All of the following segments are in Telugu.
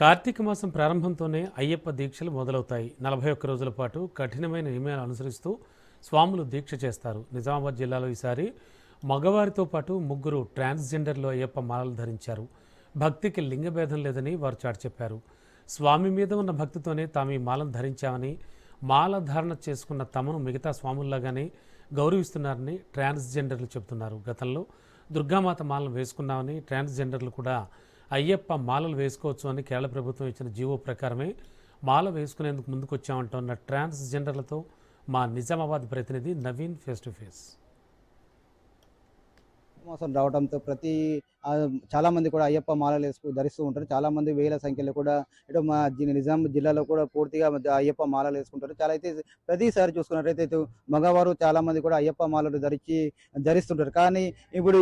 కార్తీక మాసం ప్రారంభంతోనే అయ్యప్ప దీక్షలు మొదలవుతాయి. నలభై ఒక్క రోజుల పాటు కఠినమైన నియమాలు అనుసరిస్తూ స్వాములు దీక్ష చేస్తారు. నిజామాబాద్ జిల్లాలో ఈసారి మగవారితో పాటు ముగ్గురు ట్రాన్స్జెండర్లు అయ్యప్ప మాలలు ధరించారు. భక్తికి లింగభేదం లేదని వారు చాటి చెప్పారు. స్వామి మీద ఉన్న భక్తితోనే తాము ఈ మాలను ధరించామని మాల ధారణ చేసుకున్న తమను మిగతా స్వాముల్లాగానే గౌరవిస్తున్నారని ట్రాన్స్జెండర్లు చెబుతున్నారు. గతంలో దుర్గామాత మాలను వేసుకున్నామని ట్రాన్స్జెండర్లు కూడా అయ్యప్ప మాలలు వేసుకోవచ్చు అని కేరళ ప్రభుత్వం ఇచ్చిన జీవో ప్రకారమే మాల వేసుకునేందుకు ముందుకొచ్చామంటున్న ట్రాన్స్జెండర్లతో మా నిజామాబాద్ ప్రతినిధి నవీన్ ఫేస్ టు ఫేస్ మోసం రావడంతో ప్రతి చాలామంది కూడా అయ్యప్ప మాలలు వేసుకు ధరిస్తూ ఉంటారు. చాలామంది వేల సంఖ్యలో కూడా ఇటు మా నిజాం జిల్లాలో కూడా పూర్తిగా అయ్యప్ప మాలలు వేసుకుంటారు. చాలా అయితే ప్రతిసారి చూసుకున్నట్లయితే మగవారు చాలా మంది కూడా అయ్యప్ప మాలలు ధరించి ధరిస్తుంటారు. కానీ ఇప్పుడు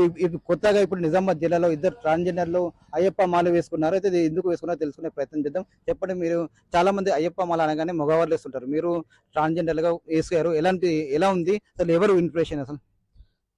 కొత్తగా ఇప్పుడు నిజామాబాద్ జిల్లాలో ఇద్దరు ట్రాన్స్జెండర్లు అయ్యప్ప మాల వేసుకున్నారు. అయితే ఎందుకు వేసుకున్నారో తెలుసుకునే ప్రయత్నం చేద్దాం. చెప్పండి మీరు చాలా మంది అయ్యప్ప మాల అనగానే మగవారు వేస్తుంటారు మీరు ట్రాన్స్జెండర్లుగా వేసుకున్నారు ఎలాంటి ఎలా ఉంది? అసలు ఎవరు ఇన్స్పిరేషన్ అసలు?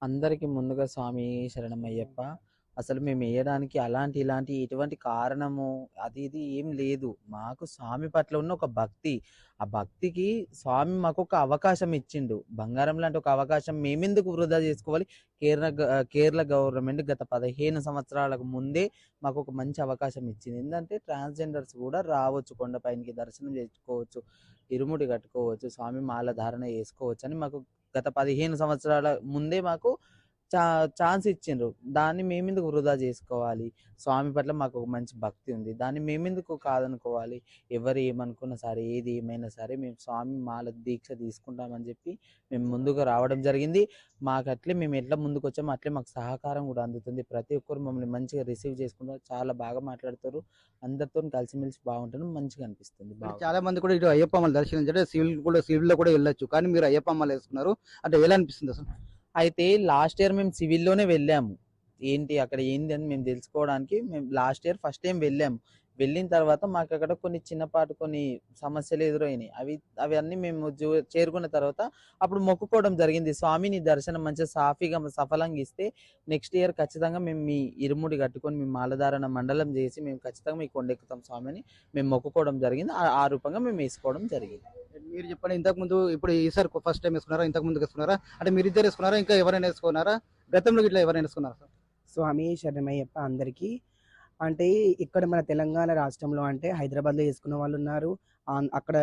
అందరికీ ముందుగా స్వామి శరణమయ్యప్ప. అసలు మేము వేయడానికి అలాంటి ఇలాంటి ఎటువంటి కారణము అది ఇది ఏం లేదు. మాకు స్వామి పట్ల ఉన్న ఒక భక్తి. ఆ భక్తికి స్వామి మాకు ఒక అవకాశం ఇచ్చిండు. బంగారం లాంటి ఒక అవకాశం మేమెందుకు వృధా చేసుకోవాలి? కేరళ గ- కేరళ గవర్నమెంట్ గత పదిహేను సంవత్సరాలకు ముందే మాకు ఒక మంచి అవకాశం ఇచ్చింది. ఏంటంటే ట్రాన్స్జెండర్స్ కూడా రావచ్చు కొండపైనకి దర్శనం చేసుకోవచ్చు ఇరుముడి కట్టుకోవచ్చు స్వామి మాల ధారణ చేసుకోవచ్చు అని మాకు గత పదిహేను సంవత్సరాల ముందే మాకు చా ఛాన్స్ ఇచ్చిండ్రు. దాన్ని మేమెందుకు వృధా చేసుకోవాలి. స్వామి పట్ల మాకు ఒక మంచి భక్తి ఉంది. దాన్ని మేమెందుకు కాదనుకోవాలి. ఎవరు ఏమనుకున్నా సరే ఏది ఏమైనా సరే మేము స్వామి మాల దీక్ష తీసుకుంటామని చెప్పి మేము ముందుగా రావడం జరిగింది. మాకు అట్లే మేము ఎట్లా ముందుకు వచ్చామో అట్లే మాకు సహకారం కూడా అందుతుంది. ప్రతి ఒక్కరు మమ్మల్ని మంచిగా రిసీవ్ చేసుకుంటారు. చాలా బాగా మాట్లాడతారు. అందరితో కలిసిమెలిసి బాగుంటాను మంచిగా అనిపిస్తుంది. చాలా మంది కూడా ఇటు అయ్యప్ప మాల దర్శించే సివిల్ కూడా సివిల్లో కూడా వెళ్ళొచ్చు. కానీ మీరు అయ్యప్ప వేసుకున్నారు. అంటే ఎలా అనిపిస్తుంది అసలు? అయితే లాస్ట్ ఇయర్ మేము సివిల్లోనే వెళ్ళాము. ఏంటి అక్కడ ఏంది అని మేము తెలుసుకోవడానికి మేము లాస్ట్ ఇయర్ ఫస్ట్ టైం వెళ్ళాము వెళ్ళిన తర్వాత మాకు అక్కడ కొన్ని చిన్నపాటి కొన్ని సమస్యలు ఎదురైనాయి. అవి అవన్నీ మేము చేరుకున్న తర్వాత అప్పుడు మొక్కుకోవడం జరిగింది. స్వామిని దర్శనం మంచిగా సాఫీగా సఫలంగా ఇస్తే నెక్స్ట్ ఇయర్ ఖచ్చితంగా మేము మీ ఇరుముడి కట్టుకొని మీ మాలధారణ మండలం చేసి మేము ఖచ్చితంగా మీ కొండెక్కుతాం స్వామిని. మేము మొక్కుకోవడం జరిగింది. ఆ- ఆ రూపంగా మేము వేసుకోవడం జరిగింది. మీరు చెప్పండి ఇంతకు ముందు ఇప్పుడు ఈసారి ఫస్ట్ టైం వేసుకున్నారా? ఇంతకు ముందు వేసుకున్నారా? అంటే మీరు ఇద్దరు వేసుకున్నారా? ఇంకా ఎవరైనా వేసుకున్నారా? గతంలో ఇట్లా ఎవరైనా వేసుకున్నారా సార్? స్వామి శరణమయ్యప్ప అందరికీ. అంటే ఇక్కడ మన తెలంగాణ రాష్ట్రంలో అంటే హైదరాబాద్లో వేసుకున్న వాళ్ళు ఉన్నారు ఆం- అక్కడ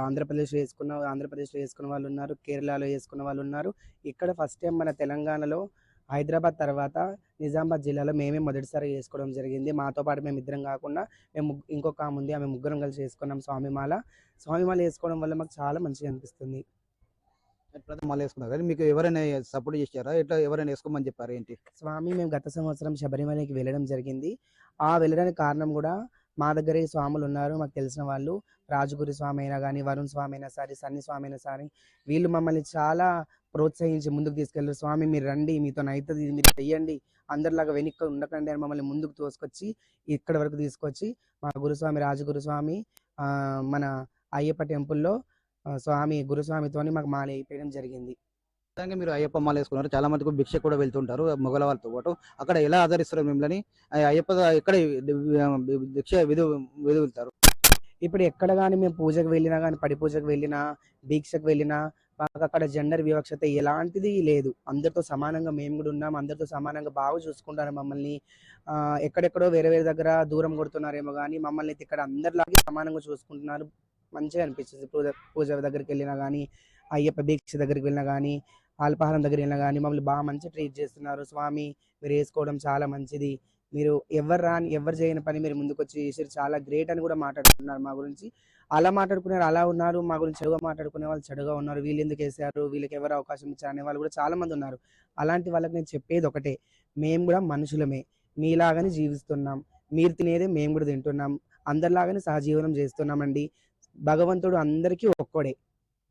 ఆంధ్రప్రదేశ్లో వేసుకున్న ఆంధ్రప్రదేశ్లో వేసుకున్న వాళ్ళు ఉన్నారు కేరళలో వేసుకున్న వాళ్ళు ఉన్నారు ఇక్కడ ఫస్ట్ టైం మన తెలంగాణలో హైదరాబాద్ తర్వాత నిజామాబాద్ జిల్లాలో మేమే మొదటిసారి వేసుకోవడం జరిగింది. మాతో పాటు మేము ఇద్దరం కాకుండా మేము ఇంకొక ఆమె ఉంది. ఆమె ముగ్గురం కలిసి వేసుకున్నాం స్వామిమాల. స్వామిమాల వేసుకోవడం వల్ల మాకు చాలా మంచిగా అనిపిస్తుంది. ప్రతి వేసుకున్నారు. కానీ మీకు ఎవరైనా సపోర్ట్ చేశారా? ఇట్లా ఎవరైనా వేసుకోమని చెప్పారు ఏంటి? స్వామి మేము గత సంవత్సరం శబరిమలకి వెళ్ళడం జరిగింది. ఆ వెళ్ళడానికి కారణం కూడా మా దగ్గరే స్వాములు ఉన్నారు. మాకు తెలిసిన వాళ్ళు రాజగురి స్వామి అయినా కానీ వరుణ్ స్వామి అయినా సరే సన్ని స్వామి అయినా సరే వీళ్ళు మమ్మల్ని చాలా ప్రోత్సహించి ముందుకు తీసుకెళ్ళారు స్వామి మీరు రండి మీతో అవుతుంది మీరు చెయ్యండి. అందరిలాగా వెనుక ఉండకండి అని మమ్మల్ని ముందుకు తోసుకొచ్చి ఇక్కడ వరకు తీసుకొచ్చి మా గురుస్వామి రాజగురుస్వామి స్వామి మన అయ్యప్ప టెంపుల్లో స్వామి గురుస్వామితోని మాకు మాల అయిపోయడం జరిగింది. విధంగా మీరు అయ్యప్ప మాల వేసుకున్నారు. చాలా మందికి భిక్ష కూడా వెళ్తుంటారు మొగల వాళ్ళతో పాటు. అక్కడ ఎలా ఆదరిస్తారు మిమ్మల్ని? అయ్యప్ప ఎక్కడ భిక్ష విధు విధు ఇప్పుడు ఎక్కడ కానీ మేము పూజకు వెళ్ళినా కానీ పడి పూజకు వెళ్ళినా దీక్షకు వెళ్ళినా మాకు అక్కడ జెండర్ వివక్షత ఎలాంటిది లేదు. అందరితో సమానంగా మేము కూడా ఉన్నాం. అందరితో సమానంగా బాగా చూసుకుంటారు మమ్మల్ని. ఎక్కడెక్కడో వేరే వేరే దగ్గర దూరం కొడుతున్నారేమో కానీ మమ్మల్ని అయితే ఇక్కడ అందరిలాగే సమానంగా చూసుకుంటున్నారు. మంచిగా అనిపిస్తుంది. పూజ పూజ దగ్గరికి వెళ్ళినా కానీ అయ్యప్ప దీక్ష దగ్గరికి వెళ్ళినా కానీ అల్పాహారం దగ్గర వెళ్ళినా కానీ మమ్మల్ని బాగా మంచిగా ట్రీట్ చేస్తున్నారు. స్వామి మీరు వేసుకోవడం చాలా మంచిది. మీరు ఎవరు రాని ఎవరు చేయని పని మీరు ముందుకు వచ్చి చేసారు చాలా గ్రేట్ అని కూడా మాట్లాడుతున్నారు మా గురించి. అలా మాట్లాడుకున్నారు అలా ఉన్నారు. మా గురించి చెడుగా మాట్లాడుకునే వాళ్ళు చెడుగా ఉన్నారు. వీళ్ళు ఎందుకు వేసారు? వీళ్ళకి ఎవరు అవకాశం ఇచ్చారు? అనే వాళ్ళు కూడా చాలా మంది ఉన్నారు. అలాంటి వాళ్ళకి నేను చెప్పేది ఒకటే. మేము కూడా మనుషులమే. మీలాగానే జీవిస్తున్నాం. మీరు తినేదే మేము కూడా తింటున్నాం. అందరిలాగానే సహజీవనం చేస్తున్నామండి. భగవంతుడు అందరికీ ఒక్కడే.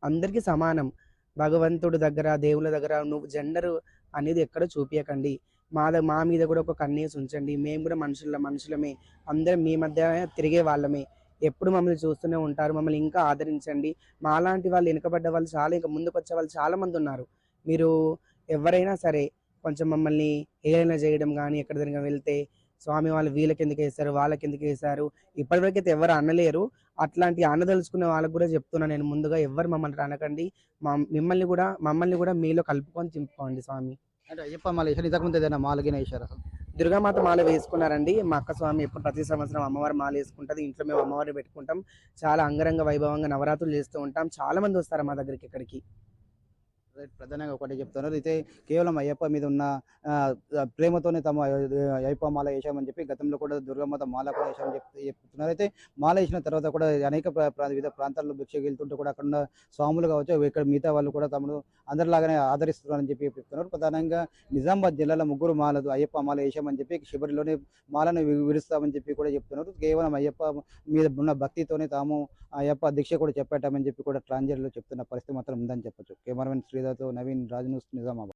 అందరికీ సమానం. భగవంతుడు దగ్గర దేవుళ్ళ దగ్గర నువ్వు జెండర్ అనేది ఎక్కడ చూపించకండి మా ద- మా మీద కూడా ఒక కన్నేసి ఉంచండి. మేము కూడా మనుషుల మనుషులమే. అందరం మీ మధ్య తిరిగే వాళ్ళమే. ఎప్పుడు మమ్మల్ని చూస్తూనే ఉంటారు. మమ్మల్ని ఇంకా ఆదరించండి. మాలాంటి వాళ్ళు వెనుకబడ్డ వాళ్ళు చాలా ఇంకా ముందుకు వచ్చే వాళ్ళు చాలా మంది ఉన్నారు. మీరు ఎవరైనా సరే కొంచెం మమ్మల్ని ఏదైనా చేయడం కానీ ఎక్కడ వెళ్తే స్వామి వాళ్ళు వీళ్ళకి ఎందుకు వేశారు వాళ్ళకి ఎందుకు వేశారు? ఇప్పటివరకైతే ఎవరు అనలేరు. అట్లాంటి అనదలుచుకునే వాళ్ళకి కూడా చెప్తున్నా నేను ముందుగా ఎవరు మమ్మల్ని అనకండి మా మిమ్మల్ని కూడా మమ్మల్ని కూడా మీలో కలుపుకొని చింపుకోండి స్వామి. అంటే అయ్యప్ప మాల వేసారు ఇంతకుముందు ఏదైనా మాలగిన వేశారు? అసలు దుర్గామాత మాల వేసుకున్నారండి. మా అక్క స్వామి ఎప్పుడు ప్రతి సంవత్సరం అమ్మవారి మాల వేసుకుంటది. ఇంట్లో మేము అమ్మవారిని పెట్టుకుంటాం. చాలా అంగరంగ వైభవంగా నవరాత్రులు చేస్తూ ఉంటాం. చాలా మంది వస్తారు మా దగ్గరికి ఇక్కడికి ప్రధానంగా ఒకటే చెప్తున్నారు. అయితే కేవలం అయ్యప్ప మీద ఉన్న ఆ, ప్రేమతోనే తమ అయ్యప్ప మాల వేసామని చెప్పి గతంలో కూడా దుర్గమాత మాల కూడా వేసామని చెప్తున్నారు. అయితే మాల వేసిన తర్వాత కూడా అనేక వివిధ ప్రాంతాల్లో భిక్షకు వెళ్తుంటే కూడా అక్కడ ఉన్న స్వాములు కావచ్చు ఇక్కడ మిగతా వాళ్ళు కూడా తమను అందరిలాగానే ఆదరిస్తున్నారని చెప్పి చెప్తున్నారు. ప్రధానంగా నిజామాబాద్ జిల్లాలో ముగ్గురు మాలదు అయ్యప్ప మాల వేసామని చెప్పి శిబరిలోనే మాలను విరుస్తామని చెప్పి కూడా చెప్తున్నారు. కేవలం అయ్యప్ప మీద ఉన్న భక్తితోనే తాము అయ్యప్ప దీక్ష కూడా చెప్పాటమని చెప్పి కూడా ట్రాన్జర్లో చెప్తున్న పరిస్థితి మాత్రం ఉందని చెప్పొచ్చు. Cameraman Shri Naveen Raj news Nizamabad